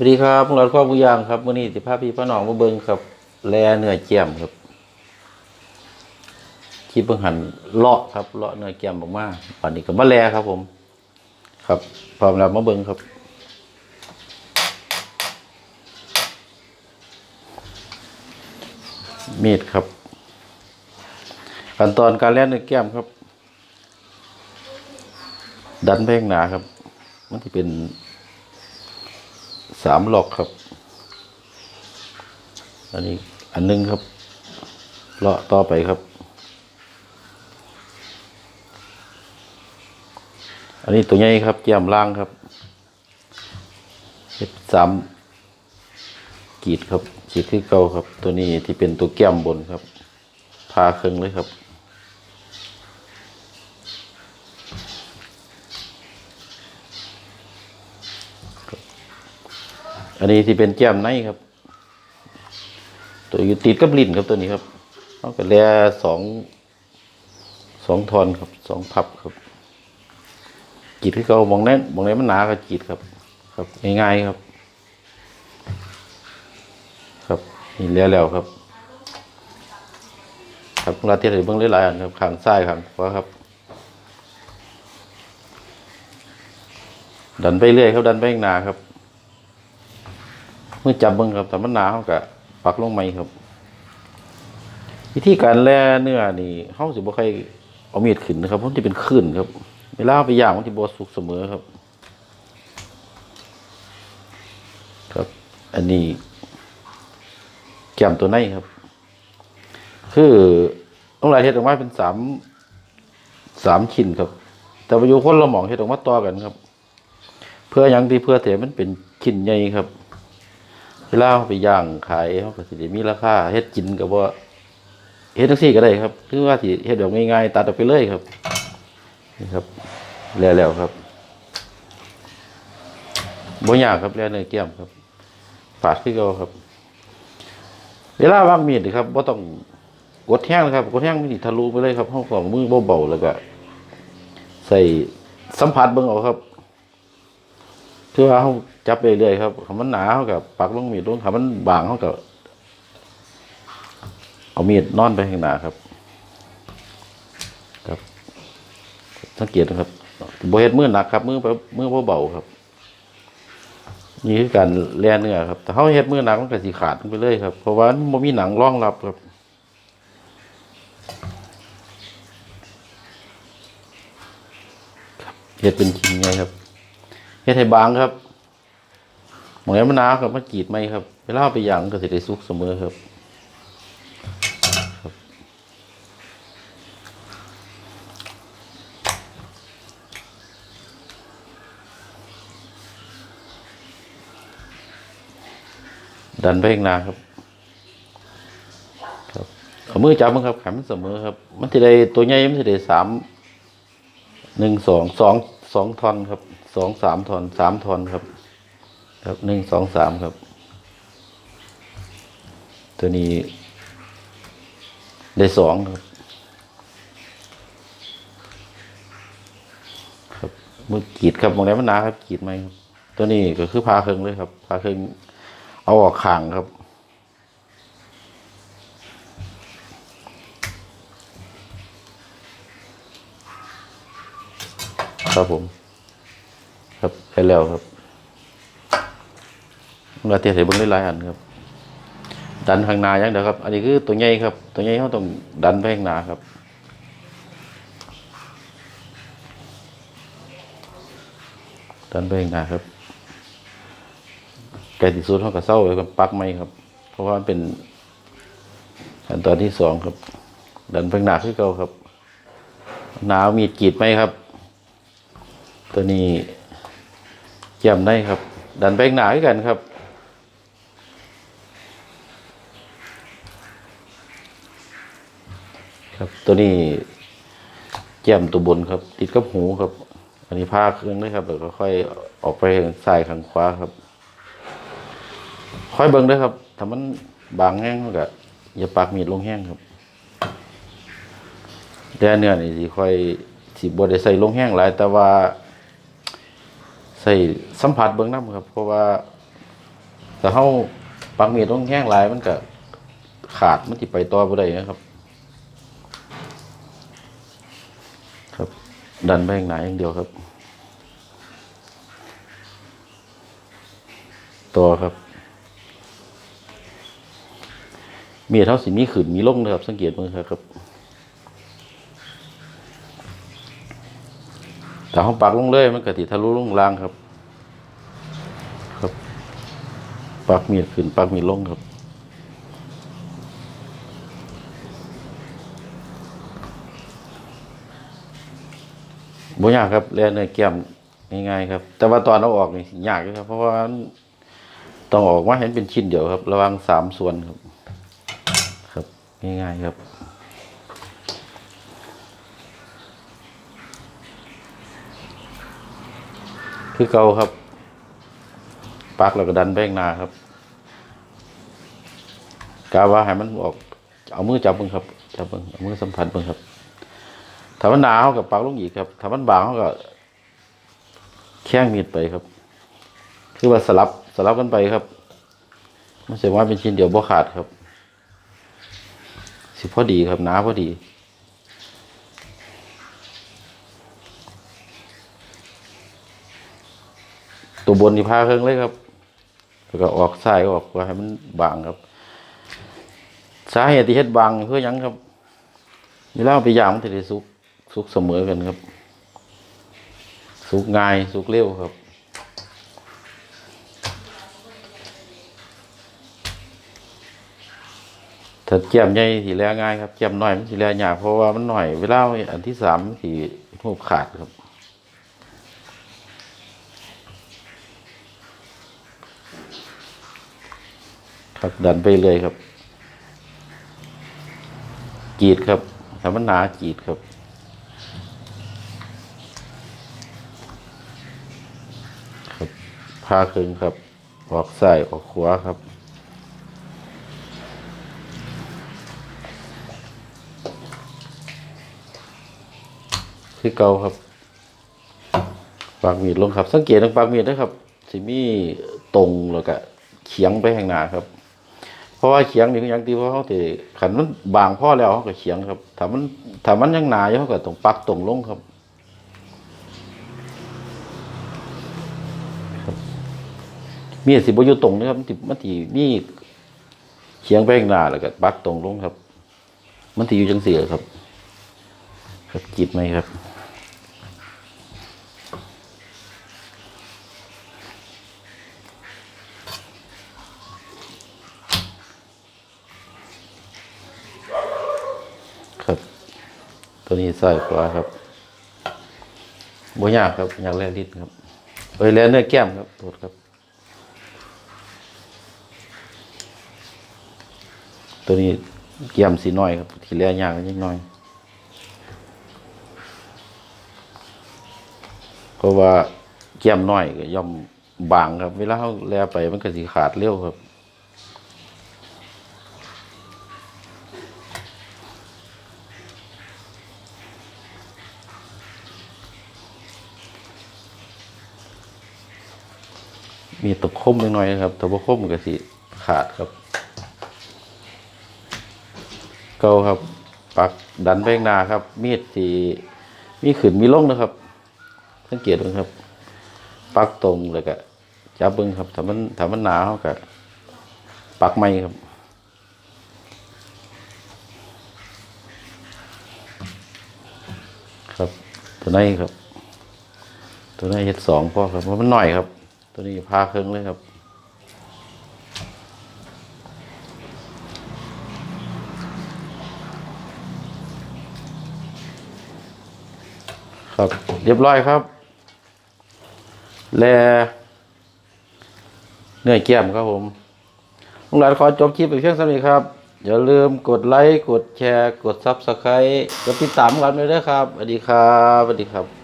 วัสดีครับพวกเราครอบครัวยางครับวันนี้สิพาพี่พ่อน้องมาเบิ่งครับ แลเนื้อเจียมครับที่เพิ่งหันเลาะครับเลาะเนื้อเจียมออกมาป่านนี้ก็มาแลครับ ผม ครับพร้อมแล้วมาเบิ่งครับมีดครับขั้นตอนการแล่เนื้อแก้มครับ ดันไปข้างหนาครับ มันที่เป็น สามหลอกครับ อันนี้อันหนึงครับเลาะต่อไปครับ อันนี้ตัวใหญ่ครับแก้มล่างครับเฮ็ดสามกีดครับกีดที่เก่าครับ ตัวนี้ที่เป็นตัวแก้มบนครับ พาเครื่องเลยครับ อันนี้ที่เป็นแก้มในครับ ตัวอยู่ติดกับลิ้นครับตัวนี้ครับเอากระแลสองสองทอนครับสองพับครับกีดที่เขามองแน่นมองแน่นมันหนาก็กรีดครับ ครับง่ายๆครับ ครับนี่แล้วแล้วครับ ครับเราเทียบเบื้องหลายๆอันครับข้างซ้ายข้างขวาครับ ดันไปเรื่อยครับดันไปข้างหน้าครับ เมื่อจับเบิ่งครับแต่มันหนาเขาก็ปักลงไหมครับ วิธีการแล่เนื้อนี่เขาสิบ่ค่อยเอามีดขึ้นนะครับเพราะมันจะเป็นคลื่นครับ เวลาเอาไปย่างมันจะบ่สุกเสมอครับ ครับ อันนี้แก้มตัวในครับ คือต้องหลายเฮ็ดออกมาเป็นสามสามชิ้นครับ แต่ประยชน์คนละหมองเฮ็ดออกมาต่อกันครับ เพื่อหยังที่เพื่อเถมันเป็นชิ้นใหญ่ครับ เวลาเอาไปย่างขายเขาก็สิได้มีราคาเฮ็ดกินกับว่าเฮ็ดจังซี่ก็ได้ครับหรือว่าสิเฮ็ดแบบง่ายๆตัดออกไปเลยครับนี่ครับแล้วแล้วครับบ่ยากครับแล้วเนื้อแก้มครับปาดคือเก่าครับ เวลาวางมีดครับบ่ต้องกดแห้งนะครับกดแห้งมันสิทะลุไปเลยครับเฮาของมือเบาๆแล้วก็ ใส่สัมผัสเบิ่งเอาครับ คือว่าเขาจับไปเรื่อยๆครับคำมันหนาเขากับปักลงมีดลงคำมันบางเขากับเอามีดนอนไปข้างหน้าครับ ครับสังเกตนะครับบริเฮ็ดมือหนักครับมือแบบมือเบาๆครับ นี่คือการแล่เนื้อครับ แต่เขาเฮ็ดมือหนักมันก็สิขาดไปเลยครับ เพราะว่ามันมีหนังรองรับครับเฮ็ดเป็นชิ้นไงครับ เฮ็ดให้บางครับหมองนี้มันหนาวครับมันกรีดไหมครับเวลาเอาไปย่างมันก็สิได้สุกเสมอครับดันไปข้างหน้าครับ ครับเอามือจับมันครับขันมันเสมอครับ มันจะได้ตัวใหญ่มันจะได้สามหนึ่งสองสอง สองทอนครับสองสามทอนสามทอนครับ ครับหนึ่งสองสามครับ ตัวนี้ ได้สองครับครับมือกีดครับมองไหนมันหนาครับกีดไหมครับตัวนี้ก็คือพาเครื่องเลยครับพาเครื่องเอาออกข่างครับ ครับผม ครับไปแล้วครับเราเทียใส่เบิ้งได้หลายอันครับ ดันข้างหน้าอย่างเดียวครับ อันนี้คือตัวใหญ่ครับ ตัวใหญ่เขาต้องดันไปข้างหน้าครับดันไปข้างหน้าครับไก่ที่สุดเขาก็เศร้าไว้กับปักไม้ครับ เพราะว่าเป็นขั้นตอนที่สองครับ ดันไปข้างหน้าคือเก่าครับหนาวมีดกรีดไหมครับ ตัวนี้เกี่ยมได้ครับ ดันไปข้างหน้าคือกันครับ ครับตัวนี้แก้มตัวบนครับ ติดกับหูครับ อันนี้ผ้าเครื่องด้วยครับแล้วก็ค่อยออกไปทางซ้ายข้างขวาครับ ค่อยเบิ่งด้วยครับถ้ามันบางแห้งก็อย่าปากมีดลงแห้งครับแต่เนื้อนี่สิค่อยสิบ่ได้ใส่ลงแห้งหลายแต่ว่า ใส่สัมผัสเบิ่งน้ำครับ เพราะว่าแต่เฮาปักมีดต้องแห้งหลายมันก็ขาดมันสิไปต่อบ่ได้นะครับ ครับ ดันไปข้างไหนอย่างเดียวครับ ต่อครับ มีดเท่าสิมีขึ้นมีลงนะครับ สังเกตมือครับ ถ้าเขาปักลงเลย มันก็ติทะลุลงล่างครับ ครับ ปักมีดขึ้น ปักมีดลงครับบ่ยากครับแล่เนื้อแก้มง่ายๆครับ แต่ว่าตอนเอาออกนี่ยากครับ เพราะว่าต้องออกมาเห็นเป็นชิ้นเดียวครับ ระว่างสามส่วนครับ ครับง่ายๆครับ คือเก่าครับปักแล้วก็ดันแบงนาครับกาว่าให้มันออก เอามือจับเบิ่งครับ จับเบิ่งเอามือสัมผัสเบิ่งครับถ้ามันหนาเขากับปักลงอีกครับถ้ามันบางเขาก็แข้งมีดไปครับ คือว่าสลับสลับกันไปครับมันเสียว่าเป็นชิ้นเดียวบ่ขาดครับ สิพอดีครับหนาพอดี ตัวบนนี่พาเครื่องเลยครับ แล้วก็ออกซ้ายออกว่าให้มันบางครับ สาเหตุที่เฮ็ดบางเพื่อยังครับเวลาไปย่างมันจะได้สุกสุกเสมอกันครับ สุกง่ายสุกเร็วครับถ้าแก้มใหญ่สีแลง่ายครับแก้มน้อยมันสีแลยากเพราะว่ามันหน่อยเวลาอันที่สามสีหูขาดครับ ครับดันไปเลยครับ กีดครับถ้ามันหนากีดครับครับพาครึ่งครับ ออกซ้ายออกขวาครับคือเก่าครับ ปากมีดลงครับ สังเกตตรงปากมีดนะครับสิมีตรงแล้วก็เฉียงไปข้างหน้าครับ เพราะว่าเฉียงนี่คือย่างที่ว่าเขาถือขันมันบางพ่อแล้วเขาก็เฉียงครับถ้ามันถ้ามันยังหนาอยู่เขาก็ต้องปักตรงลงครับมีสิบอยู่ตรงนะครับมันสิมันสิมีเฉียงไปข้างหน้าแล้วก็ปักตรงลงครับ มันสิอยู่จังเสียครับครับจิตไหมครับ นี้ใส่ขวาครับบ่ยากครับอยากแล่ลิ้นครับ เอ้ยแลเนื้อแก้มครับโทษครับ ตัวนี้แก้มสีน้อยครับ ที่แล่ยากนิดหน่อย เพราะว่าแก้มน้อยก็ย่อมบางครับ เวลาเขาแลไปมันก็สิขาดเร็วครับ มีตะคมเล็กน้อยนะครับแต่ว่าคมมันก็สิขาดครับเกาครับ ปักดันไปข้างหน้าครับ มีดสีมีขึ้นมีลงนะครับ สังเกตดูครับ ปักตรงเลยก็จับเบิ้งครับถ้ามันถ้ามันหนาเขาก็ปักไม่ครับครับ ตัวนี้ครับ ตัวนี้เฮ็ดสองพ่อครับเพราะมันหน่อยครับ ตัวนี้พาเครื่องเลยครับ ครับเรียบร้อยครับ แลเนื้อแก้มครับผมลุงหลานขอจบคลิปไปเพียงเท่านี้ครับอย่าลืมกดไลค์ กดแชร์ กดซับสไครต์กดติดตามกันด้วยนะครับสวัสดีครับสวัสดีครับ